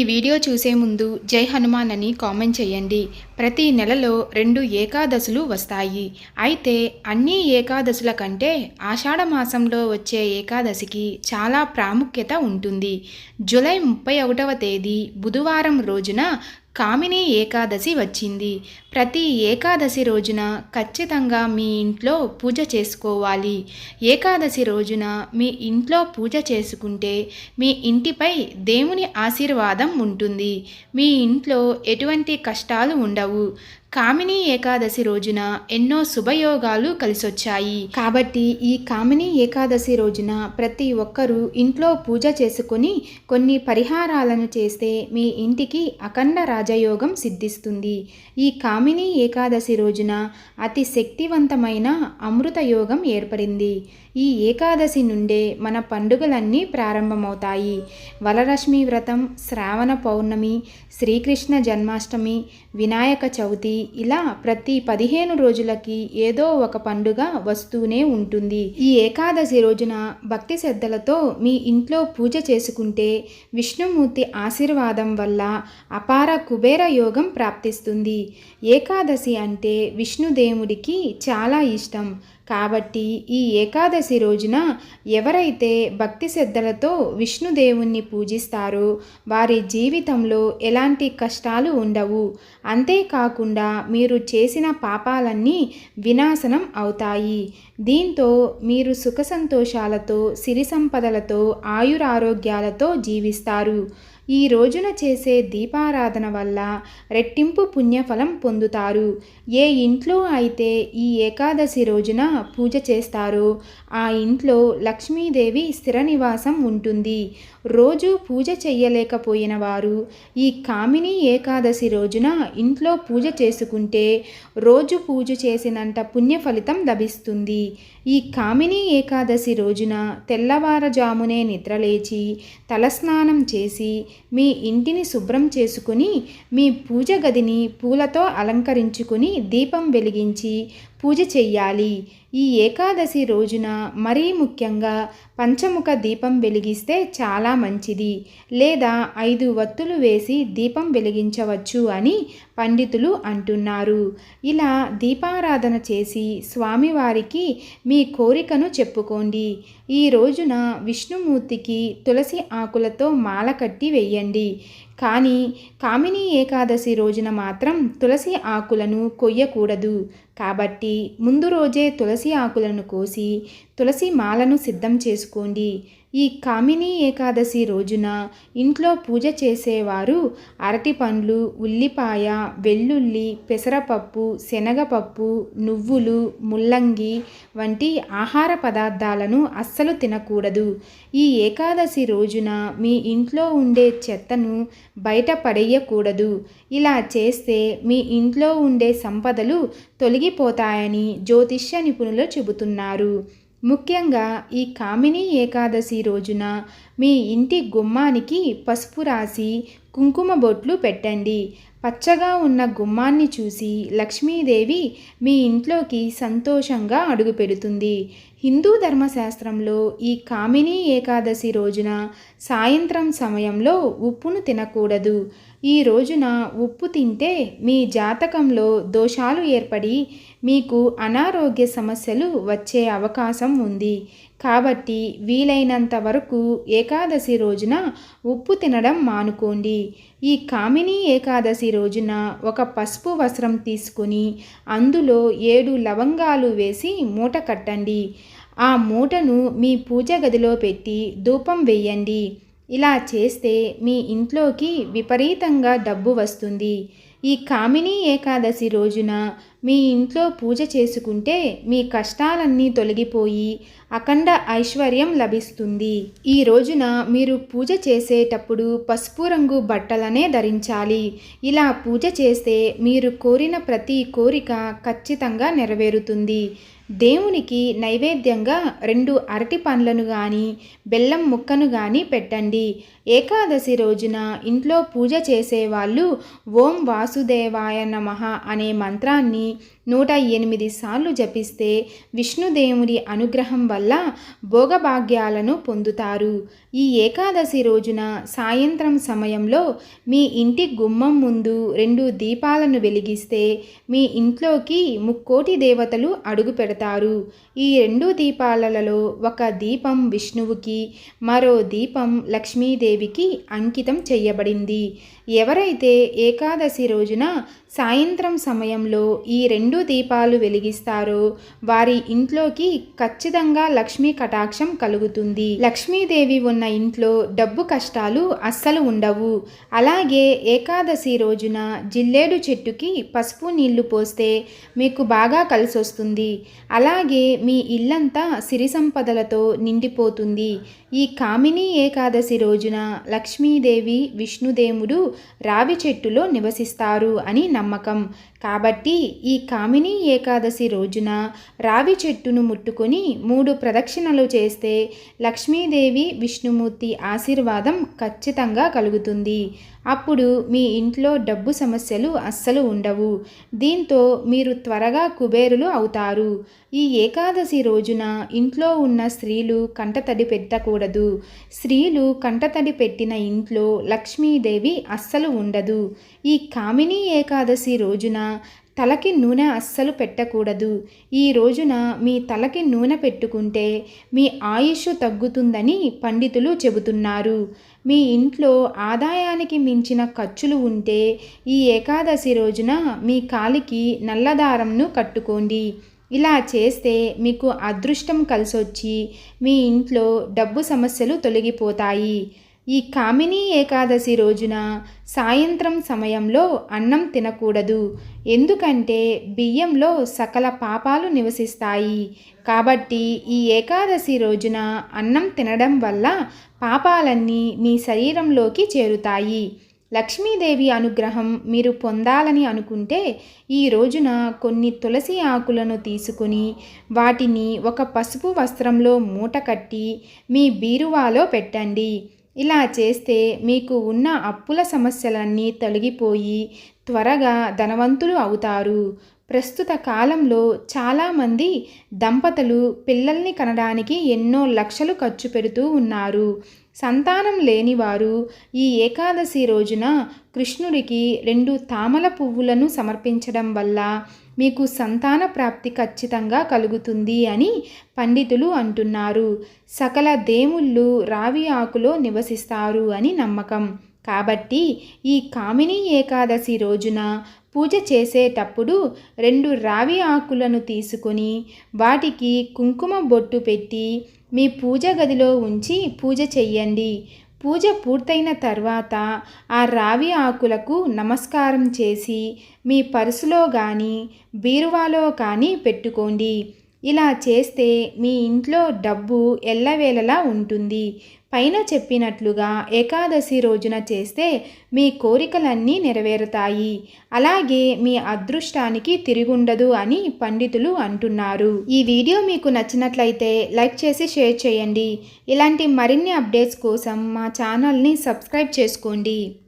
ఈ వీడియో చూసే ముందు జై హనుమాన్ అని కామెంట్ చేయండి. ప్రతి నెలలో రెండు ఏకాదశులు వస్తాయి. అయితే అన్ని ఏకాదశుల కంటే ఆషాఢ మాసంలో వచ్చే ఏకాదశికి చాలా ప్రాముఖ్యత ఉంటుంది. జూలై ముప్పై ఒకటవ తేదీ బుధవారం రోజున కామిని ఏకాదశి వచ్చింది. ప్రతి ఏకాదశి రోజున ఖచ్చితంగా మీ ఇంట్లో పూజ చేసుకోవాలి. ఏకాదశి రోజున మీ ఇంట్లో పూజ చేసుకుంటే మీ ఇంటిపై దేవుని ఆశీర్వాదం ఉంటుంది. మీ ఇంట్లో ఎటువంటి కష్టాలు ఉండవు. కామిని ఏకాదశి రోజున ఎన్నో శుభయోగాలు కలిసొచ్చాయి. కాబట్టి ఈ కామిని ఏకాదశి రోజున ప్రతి ఒక్కరూ ఇంట్లో పూజ చేసుకుని కొన్ని పరిహారాలను చేస్తే మీ ఇంటికి అఖండ రాజయోగం సిద్ధిస్తుంది. ఈ కామిని ఏకాదశి రోజున అతి శక్తివంతమైన అమృత యోగం ఏర్పడింది. ఈ ఏకాదశి నుండే మన పండుగలన్నీ ప్రారంభమవుతాయి. వలరశ్మి వ్రతం శ్రావణ పౌర్ణమి శ్రీకృష్ణ జన్మాష్టమి వినాయక చవితి ఇలా ప్రతి పదిహేను రోజులకి ఏదో ఒక పండుగ వస్తూనే ఉంటుంది. ఈ ఏకాదశి రోజున భక్తి శ్రద్ధలతో మీ ఇంట్లో పూజ చేసుకుంటే విష్ణుమూర్తి ఆశీర్వాదం వల్ల అపార కుబేర యోగం ప్రాప్తిస్తుంది. ఏకాదశి అంటే విష్ణుదేవుడికి చాలా ఇష్టం. కాబట్టి ఈ ఏకాదశి రోజున ఎవరైతే భక్తి శ్రద్ధలతో విష్ణుదేవుణ్ణి పూజిస్తారో వారి జీవితంలో ఎలాంటి కష్టాలు ఉండవు. అంతేకాకుండా మీరు చేసిన పాపాలన్నీ వినాశనం అవుతాయి. దీంతో మీరు సుఖ సంతోషాలతో సిరి సంపదలతో ఆయురారోగ్యాలతో జీవిస్తారు. ఈ రోజున చేసే దీపారాధన వల్ల రెట్టింపు పుణ్యఫలం పొందుతారు. ఏ ఇంట్లో అయితే ఈ ఏకాదశి రోజున పూజ చేస్తారో ఆ ఇంట్లో లక్ష్మీదేవి స్థిర నివాసం ఉంటుంది. రోజు పూజ చెయ్యలేకపోయిన వారు ఈ కామిని ఏకాదశి రోజున ఇంట్లో పూజ చేసుకుంటే రోజు పూజ చేసినంత పుణ్య ఫలితం లభిస్తుంది. ఈ కామిని ఏకాదశి రోజున తెల్లవారజామునే నిద్రలేచి తలస్నానం చేసి మీ ఇంటిని శుభ్రం చేసుకుని మీ పూజ గదిని పూలతో అలంకరించుకుని దీపం వెలిగించి పూజ చెయ్యాలి. ఈ ఏకాదశి రోజున మరీ ముఖ్యంగా పంచముఖ దీపం వెలిగిస్తే చాలా మంచిది. లేదా ఐదు వత్తులు వేసి దీపం వెలిగించవచ్చు అని పండితులు అంటున్నారు. ఇలా దీపారాధన చేసి స్వామివారికి మీ కోరికను చెప్పుకోండి. ఈ రోజున విష్ణుమూర్తికి తులసి ఆకులతో మాల కట్టి వెయ్యండి కానీ కామిని ఏకాదశి రోజున మాత్రం తులసి ఆకులను కొయ్యకూడదు. కాబట్టి ముందు రోజే తులసి ఆకులను కోసి తులసి మాలను సిద్ధం చేసుకోండి. ఈ కామిని ఏకాదశి రోజున ఇంట్లో పూజ చేసేవారు అరటి పండ్లు ఉల్లిపాయ వెల్లుల్లి పెసరపప్పు శనగపప్పు నువ్వులు ముల్లంగి వంటి ఆహార పదార్థాలను అస్సలు తినకూడదు. ఈ ఏకాదశి రోజున మీ ఇంట్లో ఉండే చెత్తను బయట పడేయకూడదు. ఇలా చేస్తే మీ ఇంట్లో ఉండే సంపదలు తొలగిపోతాయని జ్యోతిష్య నిపుణులు చెబుతున్నారు. ముఖ్యంగా ఈ కామిని ఏకాదశి రోజున మీ ఇంటి గుమ్మానికి పసుపు రాసి కుంకుమ బొట్లు పెట్టండి. పచ్చగా ఉన్న గుమ్మాన్ని చూసి లక్ష్మీదేవి మీ ఇంట్లోకి సంతోషంగా అడుగుపెడుతుంది హిందూ ధర్మశాస్త్రంలో ఈ కామిని ఏకాదశి రోజున సాయంత్రం సమయంలో ఉప్పును తినకూడదు. ఈ రోజున ఉప్పు తింటే మీ జాతకంలో దోషాలు ఏర్పడి మీకు అనారోగ్య సమస్యలు వచ్చే అవకాశం ఉంది. కాబట్టి వీలైనంత వరకు ఏకాదశి రోజున ఉప్పు తినడం మానుకోండి. ఈ కామిని ఏకాదశి రోజున ఒక పసుపు వస్త్రం తీసుకుని అందులో ఏడు లవంగాలు వేసి మూట కట్టండి. ఆ మూటను మీ పూజ గదిలో పెట్టి ధూపం వేయండి. ఇలా చేస్తే మీ ఇంట్లోకి విపరీతంగా డబ్బు వస్తుంది. ఈ కామిని ఏకాదశి రోజున మీ ఇంట్లో పూజ చేసుకుంటే మీ కష్టాలన్నీ తొలగిపోయి అఖండ ఐశ్వర్యం లభిస్తుంది. ఈ రోజున మీరు పూజ చేసేటప్పుడు పసుపు రంగు బట్టలనే ధరించాలి. ఇలా పూజ చేస్తే మీరు కోరిన ప్రతి కోరిక ఖచ్చితంగా నెరవేరుతుంది. దేవునికి నైవేద్యంగా రెండు అరటి పండ్లను కానీ బెల్లం ముక్కను కానీ పెట్టండి. ఏకాదశి రోజున ఇంట్లో పూజ చేసేవాళ్ళు ఓం వాసుదేవాయ నమ అనే మంత్రాన్ని నూట ఎనిమిది సార్లు జపిస్తే విష్ణుదేవుని అనుగ్రహం వల్ల భోగభాగ్యాలను పొందుతారు. ఈ ఏకాదశి రోజున సాయంత్రం సమయంలో మీ ఇంటి గుమ్మం ముందు రెండు దీపాలను వెలిగిస్తే మీ ఇంట్లోకి ముక్కోటి దేవతలు అడుగు పెడతారు. ఈ రెండు దీపాలలో ఒక దీపం విష్ణువుకి మరో దీపం లక్ష్మీదేవికి అంకితం చేయబడింది. ఎవరైతే ఏకాదశి రోజున సాయంత్రం సమయంలో ఈ రెండు దీపాలు వెలిగిస్తారో. వారి ఇంట్లోకి ఖచ్చితంగా లక్ష్మీ కటాక్షం కలుగుతుంది. లక్ష్మీదేవి ఉన్న ఇంట్లో డబ్బు కష్టాలు అస్సలు ఉండవు. అలాగే ఏకాదశి రోజున జిల్లేడు చెట్టుకి పసుపు నీళ్ళు పోస్తే మీకు బాగా కలిసొస్తుంది. అలాగే మీ ఇల్లంతా సిరి సంపదలతో నిండిపోతుంది. ఈ కామిని ఏకాదశి రోజున లక్ష్మీదేవి విష్ణుదేవుడు రావి చెట్టులో నివసిస్తారు అని నమ్మకం. కాబట్టి ఈ కామిని ఏకాదశి రోజున రావి చెట్టును ముట్టుకొని మూడు ప్రదక్షిణలు చేస్తే లక్ష్మీదేవి విష్ణుమూర్తి ఆశీర్వాదం ఖచ్చితంగా కలుగుతుంది. అప్పుడు మీ ఇంట్లో డబ్బు సమస్యలు అస్సలు ఉండవు. దీంతో మీరు త్వరగా కుబేరులు అవుతారు. ఈ ఏకాదశి రోజున ఇంట్లో ఉన్న స్త్రీలు కంటతడి పెట్టకూడదు. స్త్రీలు కంటతడి పెట్టిన ఇంట్లో లక్ష్మీదేవి అస్సలు ఉండదు. ఈ కామిని ఏకాదశి రోజున తలకి నూనె అస్సలు పెట్టకూడదు. ఈ రోజున మీ తలకి నూనె పెట్టుకుంటే మీ ఆయుష్ తగ్గుతుందని పండితులు చెబుతున్నారు. మీ ఇంట్లో ఆదాయానికి మించిన ఖర్చులు ఉంటే ఈ ఏకాదశి రోజున మీ కాలికి నల్లదారంను కట్టుకోండి. ఇలా చేస్తే మీకు అదృష్టం కలిసొచ్చి మీ ఇంట్లో డబ్బు సమస్యలు తొలగిపోతాయి. ఈ కామిని ఏకాదశి రోజున సాయంత్రం సమయంలో అన్నం తినకూడదు. ఎందుకంటే బియ్యంలో సకల పాపాలు నివసిస్తాయి. కాబట్టి ఈ ఏకాదశి రోజున అన్నం తినడం వల్ల పాపాలన్నీ మీ శరీరంలోకి చేరుతాయి. లక్ష్మీదేవి అనుగ్రహం మీరు పొందాలని అనుకుంటే ఈ రోజున కొన్ని తులసి ఆకులను తీసుకుని వాటిని ఒక పసుపు వస్త్రంలో మూట కట్టి మీ బీరువాలో పెట్టండి. ఇలా చేస్తే మీకు ఉన్న అప్పుల సమస్యలన్నీ తొలగిపోయి త్వరగా ధనవంతులు అవుతారు. ప్రస్తుత కాలంలో చాలామంది దంపతులు పిల్లల్ని కనడానికి ఎన్నో లక్షలు ఖర్చు పెడుతూ ఉన్నారు. సంతానం లేనివారు ఈ ఏకాదశి రోజున కృష్ణుడికి రెండు తామల పువ్వులను సమర్పించడం వల్ల మీకు సంతాన ప్రాప్తి ఖచ్చితంగా కలుగుతుంది అని పండితులు అంటున్నారు. సకల దేవుళ్ళు రావి ఆకులో నివసిస్తారు అని నమ్మకం. కాబట్టి ఈ కామిని ఏకాదశి రోజున పూజ చేసేటప్పుడు రెండు రావి ఆకులను తీసుకొని వాటికి కుంకుమ బొట్టు పెట్టి మీ పూజ గదిలో ఉంచి పూజ చెయ్యండి. పూజ పూర్తయిన తర్వాత ఆ రావి ఆకులకు నమస్కారం చేసి మీ పర్సులో కానీ బీరువాలో కానీ పెట్టుకోండి. ఇలా చేస్తే మీ ఇంట్లో డబ్బు ఎల్లవేళలా ఉంటుంది. పైన చెప్పినట్లుగా ఏకాదశి రోజున చేస్తే మీ కోరికలన్నీ నెరవేరుతాయి. అలాగే మీ అదృష్టానికి తిరుగుండదు అని పండితులు అంటున్నారు. ఈ వీడియో మీకు నచ్చినట్లయితే లైక్ చేసి షేర్ చేయండి. ఇలాంటి మరిన్ని అప్డేట్స్ కోసం మా ఛానల్ని సబ్స్క్రైబ్ చేసుకోండి.